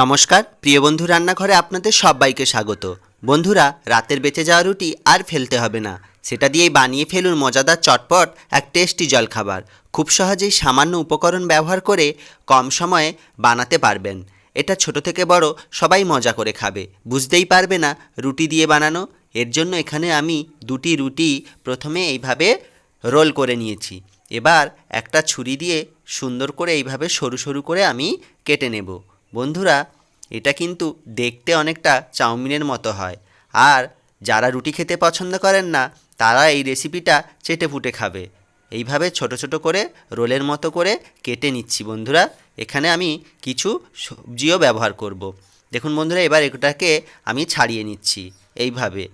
নমস্কার, প্রিয় বন্ধু রান্নাঘরে আপনাদের সবাইকে স্বাগত। বন্ধুরা, রাতের বেঁচে যাওয়া রুটি আর ফেলতে হবে না। সেটা দিয়েই বানিয়ে ফেলুন মজাদার চটপট এক টেস্টি জলখাবার। খুব সহজেই সামান্য উপকরণ ব্যবহার করে কম সময়ে বানাতে পারবেন। এটা ছোট থেকে বড়, সবাই মজা করে খাবে। বুঝতেই পারবে না রুটি দিয়ে বানানো। এর জন্য এখানে আমি দুটি রুটি প্রথমে এইভাবে রোল করে নিয়েছি। এবার একটা ছুরি দিয়ে সুন্দর করে এইভাবে সরু সরু করে আমি কেটে নেব। বন্ধুরা, এটা কিন্তু দেখতে অনেকটা চাউমিনের মতো হয়। আর যারা রুটি খেতে পছন্দ করেন না, তারা এই রেসিপিটা চেটে ফুটে খাবে। এইভাবে ছোট ছোট করে, রোলের মতো করে কেটে নিচ্ছি বন্ধুরা। এখানে আমি কিছু সবজিও ব্যবহার করব। দেখুন বন্ধুরা, এবার এটাকে আমি ছাড়িয়ে নিচ্ছি এইভাবে।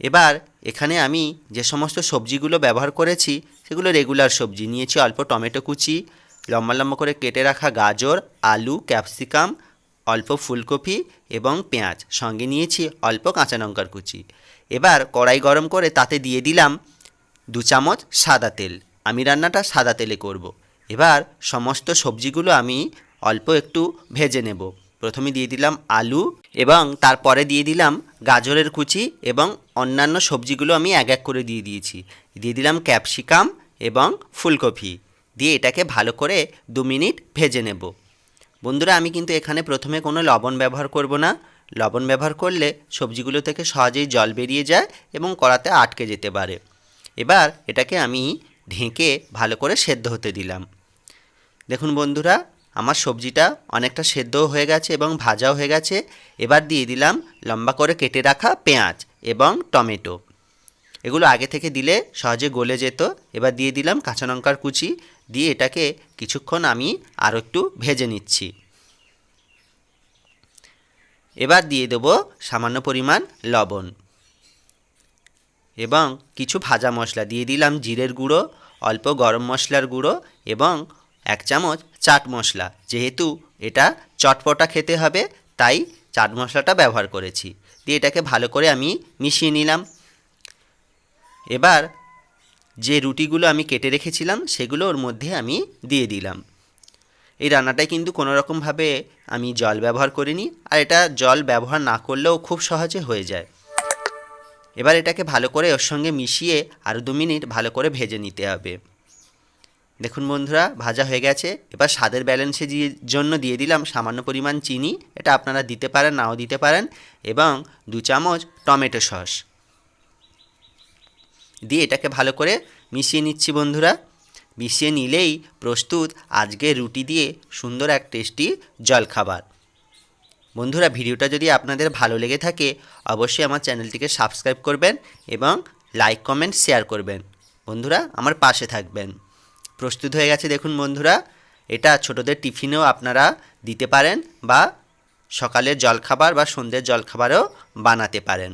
এবার এখানে আমি যে সমস্ত সবজিগুলো ব্যবহার করেছি, সেগুলো রেগুলার সবজি। নিয়েছি অল্প টমেটো কুচি লম্বা লম্বা করে কেটে রাখা গাজর, আলু, ক্যাপসিকাম, অল্প ফুলকপি এবং পেঁয়াজ। সঙ্গে নিয়েছি অল্প কাঁচা লঙ্কার কুচি। এবার কড়াই গরম করে তাতে দিয়ে দিলাম দু চামচ সাদা তেল। আমি রান্নাটা সাদা তেলে করব। এবার সমস্ত সবজিগুলো আমি অল্প একটু ভেজে নেব। প্রথমে দিয়ে দিলাম আলু এবং তারপরে দিয়ে দিলাম গাজরের কুচি এবং অন্যান্য সবজিগুলো আমি এক এক করে দিয়ে দিয়েছি। দিয়ে দিলাম ক্যাপসিকাম এবং ফুলকপি। দিয়ে এটাকে ভালো করে দু মিনিট ভেজে নেব। বন্ধুরা, আমি কিন্তু এখানে প্রথমে কোনো লবণ ব্যবহার করব না। লবণ ব্যবহার করলে সবজিগুলো থেকে সহজেই জল বেরিয়ে যায় এবং কড়াতে আটকে যেতে পারে। এবার এটাকে আমি ঢেকে ভালো করে সেদ্ধ হতে দিলাম। দেখুন বন্ধুরা, আমার সবজিটা অনেকটা সেদ্ধও হয়ে গেছে এবং ভাজাও হয়ে গেছে। এবার দিয়ে দিলাম লম্বা করে কেটে রাখা পেঁয়াজ এবং টমেটো। এগুলো আগে থেকে দিলে সহজে গলে যেত। এবার দিয়ে দিলাম কাঁচা লঙ্কার কুচি। দিয়ে এটাকে কিছুক্ষণ আমি আরও একটু ভেজে নিচ্ছি। এবার দিয়ে দেব সামান্য পরিমাণ লবণ। এবং কিছু ভাজা মশলা দিয়ে দিলাম জিরের গুঁড়ো, অল্প গরম মশলার গুঁড়ো এবং এক চামচ চাট মশলা। যেহেতু এটা চটপটা খেতে হবে, তাই চাট মশলাটা ব্যবহার করেছি। দিয়ে এটাকে ভালো করে আমি মিশিয়ে নিলাম। এবার যে রুটিগুলো আমি কেটে রেখেছিলাম, সেগুলো ওর মধ্যে আমি দিয়ে দিলাম। এই রান্নাটায় কিন্তু কোনো রকমভাবে আমি জল ব্যবহার করিনি, আর এটা জল ব্যবহার না করলেও খুব সহজে হয়ে যায়। এবার এটাকে ভালো করে ওর সঙ্গে মিশিয়ে আরও দু মিনিট ভালো করে ভেজে নিতে হবে। দেখুন বন্ধুরা, ভাজা হয়ে গেছে। এবার স্বাদের ব্যালেন্সের জন্য দিয়ে দিলাম সামান্য পরিমাণ চিনি। এটা আপনারা দিতে পারেন, নাও দিতে পারেন। এবং দু চামচ টমেটো সস। দিয়ে এটাকে ভালো করে মিশিয়ে নিচ্ছি বন্ধুরা। মিশিয়ে নিলেই প্রস্তুত আজকে রুটি দিয়ে সুন্দর এক টেস্টি জলখাবার। বন্ধুরা, ভিডিওটা যদি আপনাদের ভালো লেগে থাকে, অবশ্যই আমার চ্যানেলটিকে সাবস্ক্রাইব করবেন এবং লাইক, কমেন্ট, শেয়ার করবেন। বন্ধুরা, আমার পাশে থাকবেন। প্রস্তুত হয়ে গেছে দেখুন বন্ধুরা, এটা ছোটদের টিফিনেও আপনারা দিতে পারেন বা সকালের জলখাবার বা সন্ধ্যের জলখাবারও বানাতে পারেন।